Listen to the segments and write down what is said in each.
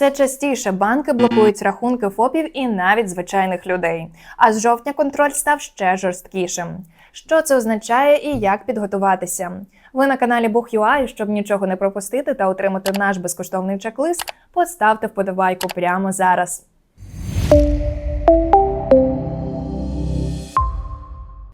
Все частіше банки блокують рахунки ФОПів і навіть звичайних людей. А з жовтня контроль став ще жорсткішим. Що це означає і як підготуватися? Ви на каналі Бух.ua, і щоб нічого не пропустити та отримати наш безкоштовний чек-лист, поставте вподобайку прямо зараз.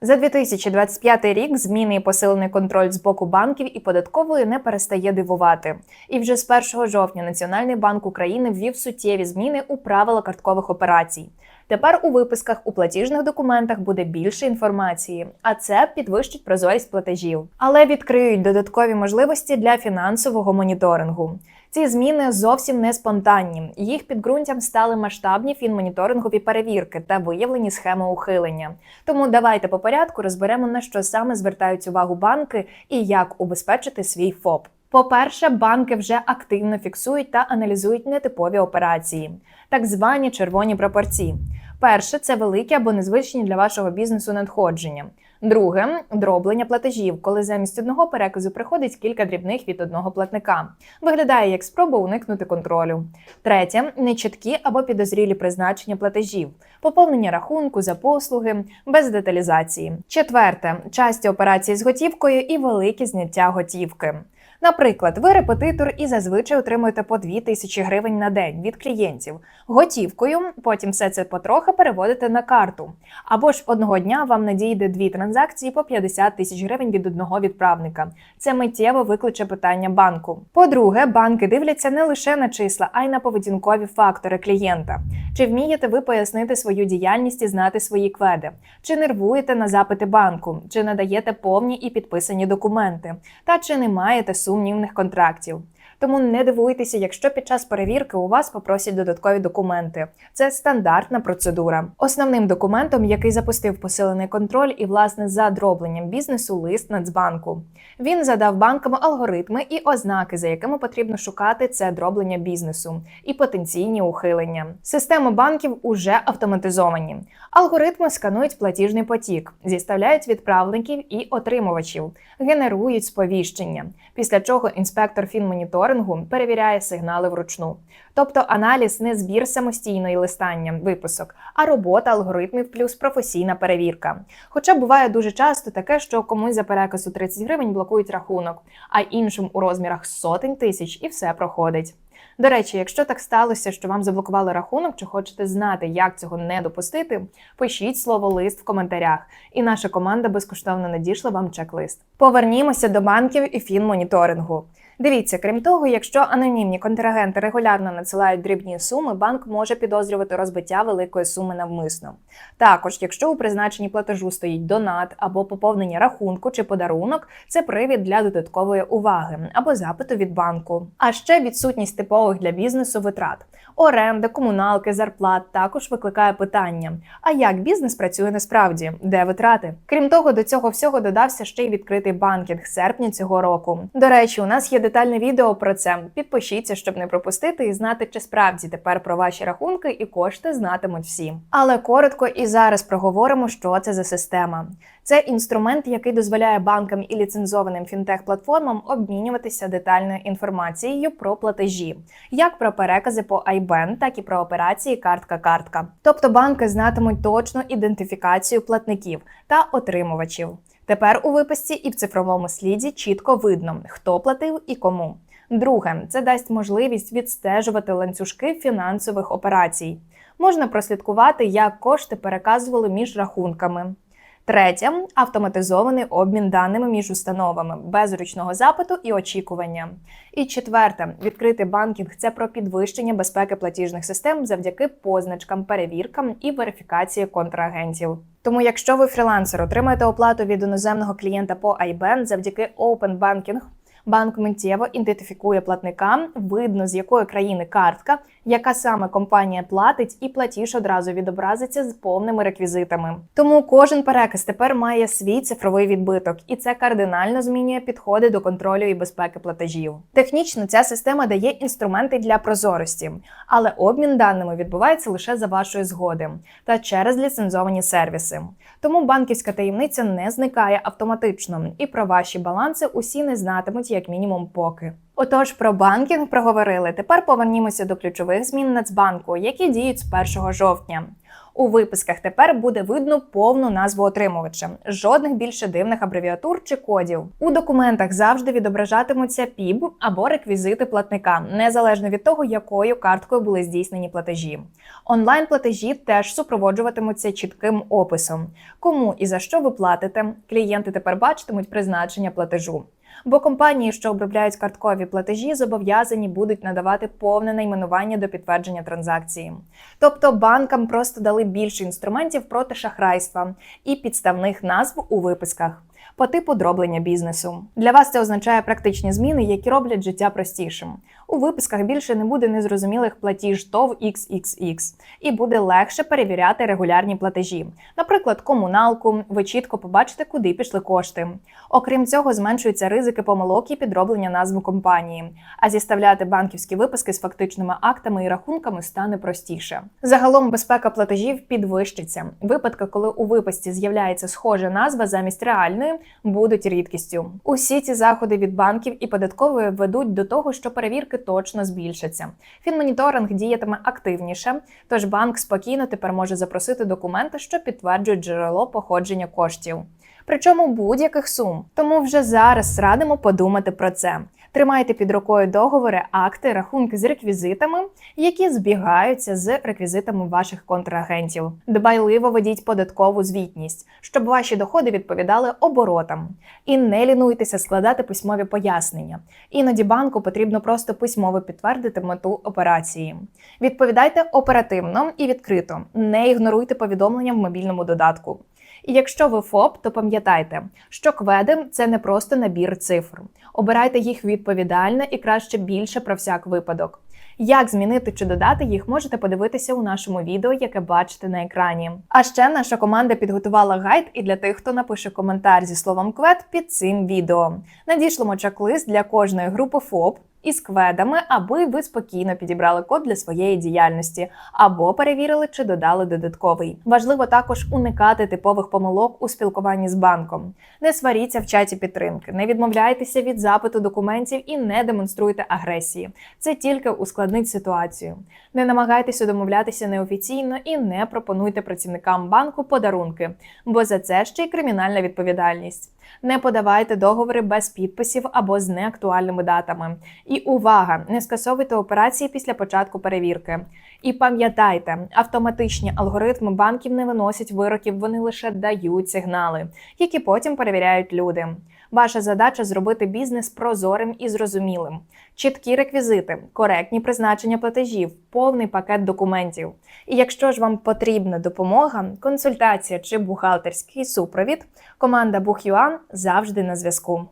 За 2025 рік зміни і посилений контроль з боку банків і податкової не перестає дивувати. І вже з 1 жовтня Національний банк України ввів суттєві зміни у правила карткових операцій. Тепер у виписках у платіжних документах буде більше інформації, а це підвищить прозорість платежів, але відкриють додаткові можливості для фінансового моніторингу. Ці зміни зовсім не спонтанні. Їх підґрунтям стали масштабні фінмоніторингові перевірки та виявлені схеми ухилення. Тому давайте по порядку розберемо на що саме звертають увагу банки і як убезпечити свій ФОП. По-перше, банки вже активно фіксують та аналізують нетипові операції, так звані червоні пропорції. Перше це великі або незвичні для вашого бізнесу надходження. Друге дроблення платежів, коли замість одного переказу приходить кілька дрібних від одного платника. Виглядає як спроба уникнути контролю. Третє нечіткі або підозрілі призначення платежів, поповнення рахунку за послуги без деталізації. Четверте часті операції з готівкою і великі зняття готівки. Наприклад, ви репетитор і зазвичай отримуєте по 2 тисячі гривень на день від клієнтів готівкою. Потім все це потрохи переводите на карту. Або ж одного дня вам надійде дві транзакції по 50 тисяч гривень від одного відправника. Це миттєво викличе питання банку. По-друге, банки дивляться не лише на числа, а й на поведінкові фактори клієнта. Чи вмієте ви пояснити свою діяльність і знати свої кведи? Чи нервуєте на запити банку? Чи надаєте повні і підписані документи? Та чи не маєте сумнівних контрактів? Тому не дивуйтеся, якщо під час перевірки у вас попросять додаткові документи. Це стандартна процедура. Основним документом, який запустив посилений контроль і власне за дробленням бізнесу, лист Нацбанку. Він задав банкам алгоритми і ознаки, за якими потрібно шукати це дроблення бізнесу і потенційні ухилення. Системи банків уже автоматизовані. Алгоритми сканують платіжний потік, зіставляють відправників і отримувачів, генерують сповіщення. Після чого інспектор фінмоніторингу перевіряє сигнали вручну. Тобто аналіз не збір самостійної листання випусок, а робота алгоритмів плюс професійна перевірка. Хоча буває дуже часто таке, що комусь за переказ у 30 гривень блокують рахунок, а іншим у розмірах сотень тисяч і все проходить. До речі, якщо так сталося, що вам заблокували рахунок, чи хочете знати, як цього не допустити, пишіть слово лист в коментарях, і наша команда безкоштовно надійшла вам чек-лист. Повернімося до банків і фінмоніторингу. Дивіться, крім того, якщо анонімні контрагенти регулярно надсилають дрібні суми, банк може підозрювати розбиття великої суми навмисно. Також, якщо у призначенні платежу стоїть донат або поповнення рахунку чи подарунок, це привід для додаткової уваги або запиту від банку. А ще відсутність типових для бізнесу витрат. Оренда, комуналки, зарплат також викликає питання: а як бізнес працює насправді? Де витрати? Крім того, до цього всього додався ще й відкритий банкінг серпня цього року. До речі, у нас є детальне відео про це. Підпишіться, щоб не пропустити і знати, чи справді тепер про ваші рахунки і кошти знатимуть всі. Але коротко і зараз проговоримо, що це за система. Це інструмент, який дозволяє банкам і ліцензованим фінтех-платформам обмінюватися детальною інформацією про платежі, як про перекази по IBAN, так і про операції картка-картка. Тобто банки знатимуть точну ідентифікацію платників та отримувачів. Тепер у виписці і в цифровому сліді чітко видно, хто платив і кому. Друге, це дасть можливість відстежувати ланцюжки фінансових операцій. Можна прослідкувати, як кошти переказували між рахунками. Третє автоматизований обмін даними між установами без ручного запиту і очікування. І четверте відкритий банкінг це про підвищення безпеки платіжних систем завдяки позначкам, перевіркам і верифікації контрагентів. Тому, якщо ви фрілансер, отримаєте оплату від іноземного клієнта по IBAN завдяки Open Banking, банк миттєво ідентифікує платника, видно з якої країни картка, яка саме компанія платить, і платіж одразу відобразиться з повними реквізитами. Тому кожен переказ тепер має свій цифровий відбиток, і це кардинально змінює підходи до контролю і безпеки платежів. Технічно ця система дає інструменти для прозорості, але обмін даними відбувається лише за вашої згоди та через ліцензовані сервіси. Тому банківська таємниця не зникає автоматично, і про ваші баланси усі не знатимуть як мінімум, поки. Отож, про банкінг проговорили. Тепер повернімося до ключових змін Нацбанку, які діють з 1 жовтня. У виписках тепер буде видно повну назву отримувача, жодних більше дивних абревіатур чи кодів. У документах завжди відображатимуться ПІБ або реквізити платника, незалежно від того, якою карткою були здійснені платежі. Онлайн платежі теж супроводжуватимуться чітким описом. Кому і за що ви платите, клієнти тепер бачитимуть призначення платежу. Бо компанії, що обробляють карткові платежі, зобов'язані будуть надавати повне найменування до підтвердження транзакції. Тобто банкам просто дали більше інструментів проти шахрайства і підставних назв у виписках. По типу дроблення бізнесу для вас це означає практичні зміни, які роблять життя простішим. У виписках більше не буде незрозумілих платіж ТОВ XXX, і буде легше перевіряти регулярні платежі, наприклад, комуналку. Ви чітко побачите, куди пішли кошти. Окрім цього, зменшуються ризики помилок і підроблення назви компанії. А зіставляти банківські виписки з фактичними актами і рахунками стане простіше. Загалом безпека платежів підвищиться. Випадки, коли у виписці з'являється схожа назва замість реальної, будуть рідкістю. Усі ці заходи від банків і податкової ведуть до того, що перевірки точно збільшаться. Фінмоніторинг діятиме активніше, тож банк спокійно тепер може запросити документи, що підтверджують джерело походження коштів. Причому будь-яких сум. Тому вже зараз радимо подумати про це. Тримайте під рукою договори, акти, рахунки з реквізитами, які збігаються з реквізитами ваших контрагентів. Дбайливо ведіть податкову звітність, щоб ваші доходи відповідали оборотам. І не лінуйтеся складати письмові пояснення. Іноді банку потрібно просто письмово підтвердити мету операції. Відповідайте оперативно і відкрито, не ігноруйте повідомлення в мобільному додатку. І якщо ви ФОП, то пам'ятайте, що кведи це не просто набір цифр. Обирайте їх відповідально і краще більше про всяк випадок. Як змінити чи додати їх, можете подивитися у нашому відео, яке бачите на екрані. А ще наша команда підготувала гайд і для тих, хто напише коментар зі словом квед під цим відео. Надішлемо чек-лист для кожної групи ФОП із кведами, аби ви спокійно підібрали код для своєї діяльності або перевірили, чи додали додатковий. Важливо також уникати типових помилок у спілкуванні з банком. Не сваріться в чаті підтримки, не відмовляйтеся від запиту документів і не демонструйте агресії. Це тільки ускладнить ситуацію. Не намагайтеся домовлятися неофіційно і не пропонуйте працівникам банку подарунки, бо за це ще й кримінальна відповідальність. Не подавайте договори без підписів або з неактуальними датами. І увага! Не скасовуйте операції після початку перевірки. І пам'ятайте, автоматичні алгоритми банків не виносять вироків, вони лише дають сигнали, які потім перевіряють люди. Ваша задача зробити бізнес прозорим і зрозумілим, чіткі реквізити, коректні призначення платежів, повний пакет документів. І якщо ж вам потрібна допомога, консультація чи бухгалтерський супровід, команда BuchYuan завжди на зв'язку.